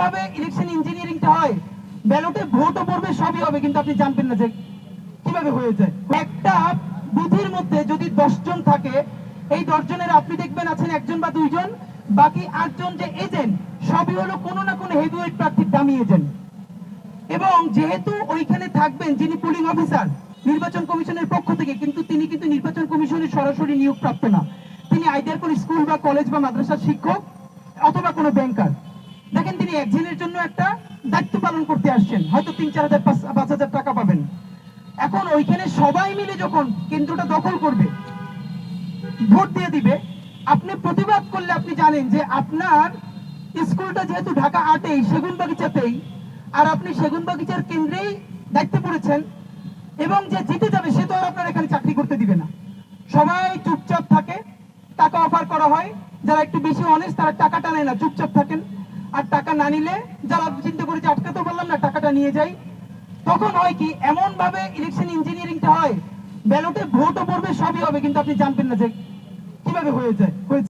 তবে ইলেকশন ইঞ্জিনিয়ারিংটা হয়। ব্যালটে ভোটও পড়বে, সবই হবে, কিন্তু আপনি জানবেন না যে কীভাবে হয়ে যায় একটা বুথের মধ্যে যদি দশজন থাকে, এই দশজনের আপনি দেখবেন আছেন একজন বা দুইজন, বাকি আটজন যে এজেন্ট সবই হলো কোনো না কোনো হেভিওয়েট প্রার্থীর দামি এজেন্ট এবং যেহেতু ওইখানে থাকবেন যিনি পুলিং অফিসার নির্বাচন কমিশনের পক্ষ থেকে, কিন্তু তিনি কিন্তু নির্বাচন কমিশনের সরাসরি নিয়োগ প্রাপ্ত না। তিনি আইদার কোন স্কুল বা কলেজ বা মাদ্রাসার শিক্ষক অথবা কোনো ব্যাংকার দেখেন তিনি একজনের জন্য একটা দায়িত্ব পালন করতে আসছেন। হয়তো তিন, চার হাজার, পাঁচ হাজার টাকা পাবেন। এখন ওইখানে সবাই মিলে যখন কেন্দ্রটা দখল করবে, ভোট দিয়ে দিবে, আপনি প্রতিবাদ করলে আপনি জানেন যে আপনার স্কুলটা যেহেতু ঢাকা আটেই সেগুন বাগিচাতেই আর আপনি সেগুন বাগিচার কেন্দ্রেই দায়িত্বে পড়েছেন, এবং যে জিতে যাবে সে তো আর আপনার এখানে চাকরি করতে দিবে না। সবাই চুপচাপ থাকে, টাকা অফার করা হয়, যারা একটু বেশি অনেস্ট তারা টাকাটা নেয় না, চুপচাপ থাকেন। আর টাকা না নিলে যারা চিন্তা করেছে আটকাতে পারলাম না, টাকাটা নিয়ে যাই। তখন হয় কি এমন ভাবে ইলেকশন ইঞ্জিনিয়ারিংটা হয় ব্যালটে ভোটও পড়বে, সবই হবে, কিন্তু আপনি জানবেন না যে কীভাবে হয়ে যায়, হয়েছে।